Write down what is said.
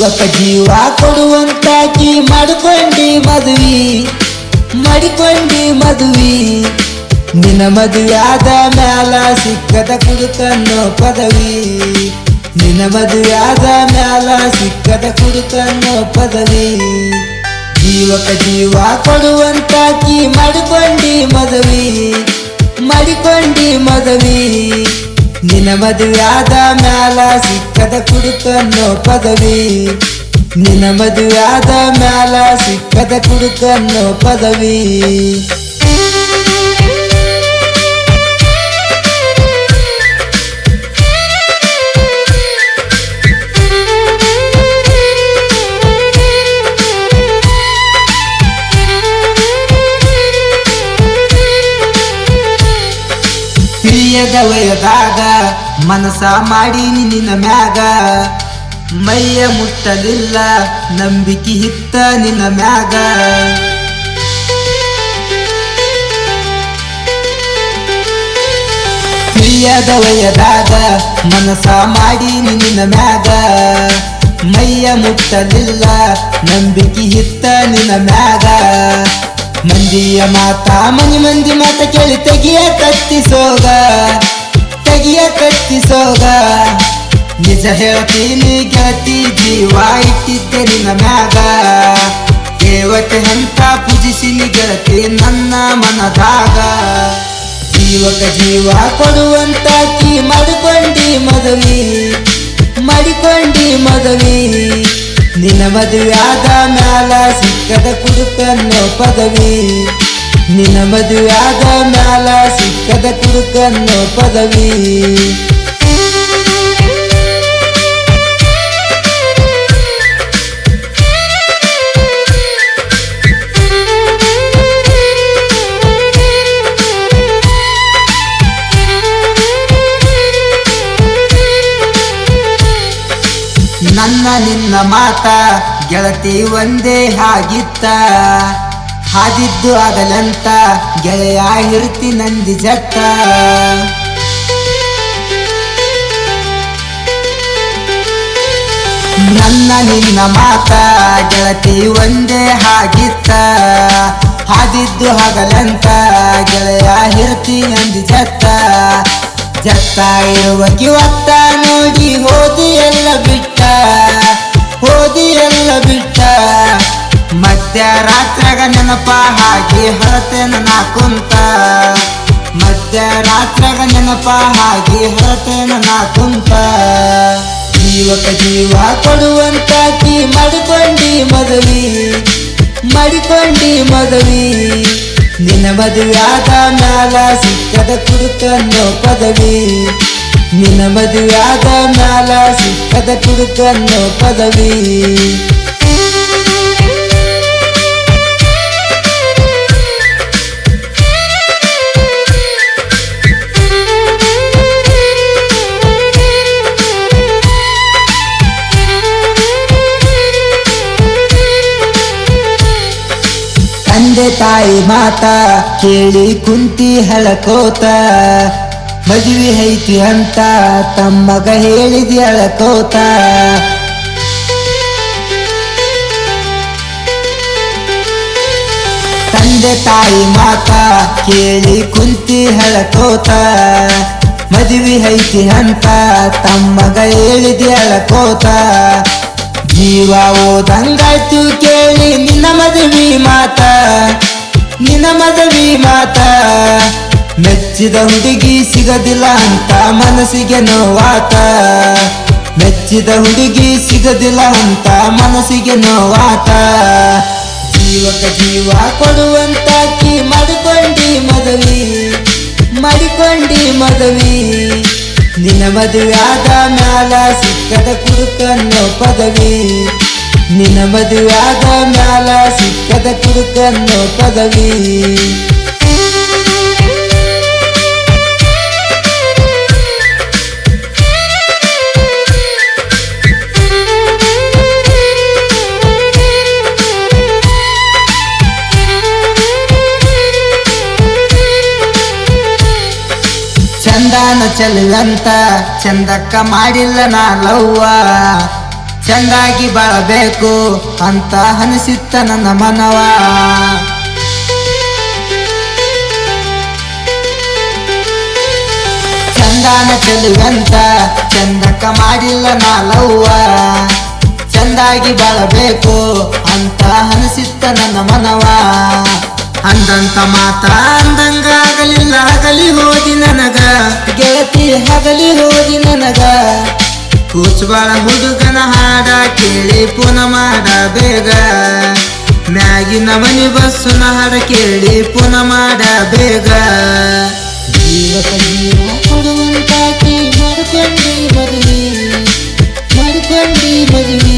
ಜೀವಕ ಜೀವ ಕೊಡುವಂತಾಕಿ ಮಾಡಿಕೊಂಡಿ ಮದುವಿ ಮಾಡಿಕೊಂಡಿ ಮದುವಿ. ನಿನ್ನ ಮದುವೆ ಆದ ಮ್ಯಾಲ ಸಿಕ್ಕದ ಕುಡುಕನ್ನು ಪದವಿ. ನಿನ್ನ ಮದುವೆ ಆದ ಮ್ಯಾಲ ಸಿಕ್ಕದ ಕುಡುಕನ್ನು ಪದವಿ. ಜೀವಕ ಜೀವ ಕೊಡುವಂತಾಕಿ ಮಾಡಿಕೊಂಡಿ ಮದುವಿ ಮಾಡಿಕೊಂಡಿ ಮದುವಿ. ನಿನ್ನ ಮದುವೆ ಆದ ಮ್ಯಾಲ ಸಿಕ್ಕದ ಕುಡುಕನ್ನೋ ಪದವಿ ನಿನ್ನ ಮದುವೆ ಆದ ಮ್ಯಾಲ ಸಿಕ್ಕದ ಕುಡುಕನ್ನೋ ಪದವಿ ಮನಸ ಮಾಡಿ ನಿನ್ನ ಮ್ಯಾಗ. ಮೈಯ ಮುಟ್ಟಲಿಲ್ಲ, ನಂಬಿಕೆ ಹಿತ್ತ ನಿನ್ನ ಮ್ಯಾಗ. ತಿಳಿಯದ ವಯದಾಗ ಮನಸ ಮಾಡಿ ನಿನ್ನ ಮ್ಯಾಗ. ಮೈಯ ಮುಟ್ಟಲಿಲ್ಲ, ನಂಬಿಕೆ ಹಿತ್ತ ನಿನ್ನ ಮ್ಯಾಗ. ಮಂದಿಯ ಮಾತಾ, ಮನಿ ಮಂದಿ ಮಾತ ಕೇಳಿ ತೆಗಿಯ ಕತ್ತಿಸೋಗ. ತೆಗಿಯ ಕಟ್ಟಿಸೋಗ ನಿಜ ಹೇಳ್ತೀನಿ, ಗೆಳತಿ ಜೀವ ಇಟ್ಟಿದ್ದೆ ನಿನ್ನ ಮ್ಯಾಗ. ದೇವತೆ ಹಂತ ಪೂಜಿಸಿಲಿ ಗೆಳತಿ ನನ್ನ ಮನದಾಗ. ಜೀವಕ ಜೀವ ಕೊಡುವಂತ ಕೀ ಮಡಿಕೊಂಡಿ ಮದುವೆ ಮಡಿಕೊಂಡಿ ಮದುವೆ. ನಿನ್ನ ಮದುವೆ ಆದ ಮ್ಯಾಲ ಸಿಕ್ಕದ ಕುಡುಕನ್ನು ಪದವಿ. ನಿನ್ನ ಮದುವೆಯಾದ ಮ್ಯಾಲ ಸಿಕ್ಕದ ಕುಡುಕನ್ನು ಪದವಿ. ನನ್ನ ನಿನ್ನ ಮಾತ ಗೆಳತಿ ಒಂದೇ ಹಾಗಿತ್ತ ಹಾದಿದ್ದು ಆಗಲಂತ ಗೆಳೆಯ ಇರ್ತಿ ನಂದಿ ಜಟ್ಟ. ನನ್ನ ನಿನ್ನ ಮಾತ ಗೆಳತಿ ಒಂದೇ ಹಾಗಿತ್ತ. ಹಾದಿದ್ದು ಹಗಲಂತ ಗೆಳೆಯ ಹಿರ್ತಿ ನಂದಿ ಜತ್ತ ಜತ್ತ ಇರುವ ಕಿವತ್ತ ನೋಡಿ ಹೋದಿ ಎಲ್ಲ ಬಿಟ್ಟ. ಹೋದಿ ಎಲ್ಲ ಬಿಟ್ಟ. ಮಧ್ಯರಾತ್ರಾಗ ನೆನಪ ಹಾಗೆ ಹರತೇನ ನಾ ಕುಂತ. ಮಧ್ಯರಾತ್ರಾಗ ನೆನಪ ಹಾಗೆ ಹರತೇನ ನಾ ಕುಂತ. ಜೀವಕ ಜೀವ ಕೊಡುವಂತಾಕಿ ಮಡಿಕೊಂಡಿ ಮದುವೆ ಮಡಿಕೊಂಡಿ ಮದುವೆ. ನಿನ್ನ ಮದುವೆ ಆದ ಮ್ಯಾಲ ಸಿಕ್ಕದ ಕುಡುಕನ್ನು ಪದವಿ. ನಿನ್ನ ಮದುವೆ ಆದ ಮ್ಯಾಲ ಸಿಕ್ಕದ ಕುಡುಕನ್ನು ಪದವಿ. ತಾಯಿ ಮಾತ ಕೇಳಿ ಕುಂತಿ ಹಳಕೋತ. ಮದುವೆ ಐತಿ ಅಂತ ತಮ್ಮಗ ಹೇಳಿದಿ ಅಳಕೋತ ತಂದೆ ತಾಯಿ ಮಾತ ಕೇಳಿ ಕುಂತಿ ಹಳಕೋತ. ಮದುವೆ ಐತಿ ಅಂತ ತಮ್ಮಗ ಹೇಳಿದಿ ಅಳಕೋತ ಜೀವ ಓದಂಗಾಯ್ತು ಕೇಳಿ ನಿನ್ನ ಮದುವೆ ಮಾತ, ನಿನ್ನ ಮದುವೆ ಮಾತ. ಮೆಚ್ಚಿದ ಹುಡುಗಿ ಸಿಗದಿಲ್ಲ ಅಂತ ಮನಸ್ಸಿಗೆ ನೋವಾತ. ಮೆಚ್ಚಿದ ಹುಡುಗಿ ಸಿಗದಿಲ್ಲ ಅಂತ ಮನಸ್ಸಿಗೆ ನೋವಾತ. ಜೀವಕ ಜೀವ ಕೊಡುವಂತಾಕಿ ಮಾಡಿಕೊಂಡಿ ಮದುವೆ ಮಾಡಿಕೊಂಡಿ ಮದುವೆ. ನಿನ್ನ ಮದುವೆ ಆದ ಮ್ಯಾಲ ಸಿಕ್ಕದ ಕುಡುಕನ್ನೋ ಪದವಿ ನಿನ್ನ ಮದುವೆ ಆದ ಮ್ಯಾಲ ಸಿಕ್ಕದ ಕುಡುಕನ್ನೋ ಪದವಿ ಚಂದಾನ ಚೆಲ್ಲಂತ ಚಂದಕ್ಕ ಮಾಡಿಲ್ಲ ನಾ ಲವ್ವ. ಚಂದಾಗಿ ಬಾಳಬೇಕು ಅಂತ ಅನಿಸಿತ್ತ ನನ್ನ ಮನವ. ಚಂದಾನ ಚೆಲುವಂತ ಚಂದಕ್ಕ ಮಾಡಿಲ್ಲ ನಾಲವ್ವ ಚಂದಾಗಿ ಬಾಳಬೇಕು ಅಂತ ಅನಿಸಿತ್ತ ನನ್ನ ಮನವ. ಅಂದಂತ ಮಾತ ಅಂದಂಗಾಗಲಿಲ್ಲ ಗೆಳತಿ ಹಗಲಿ ಹೋದಿ ನನಗ. ಕೂಚಬಾಳ ಹುಡುಗನ ಹಾಡ ಕೇಳಿ ಪುನ ಮಾಡ ಬೇಗ. ಮ್ಯಾಗಿನ ನಮನಿ ಬಸ್ಸುನ ಹಾಡ ಕೇಳಿ ಪುನ ಮಾಡ ಬೇಗ. ಜೀವ ಕೊಡುವಂತಾಕಿ ಮಾಡ್ಕೊಂಡಿ ಮದುವೆ ಮಾಡ್ಕೊಂಡಿ ಮದುವೆ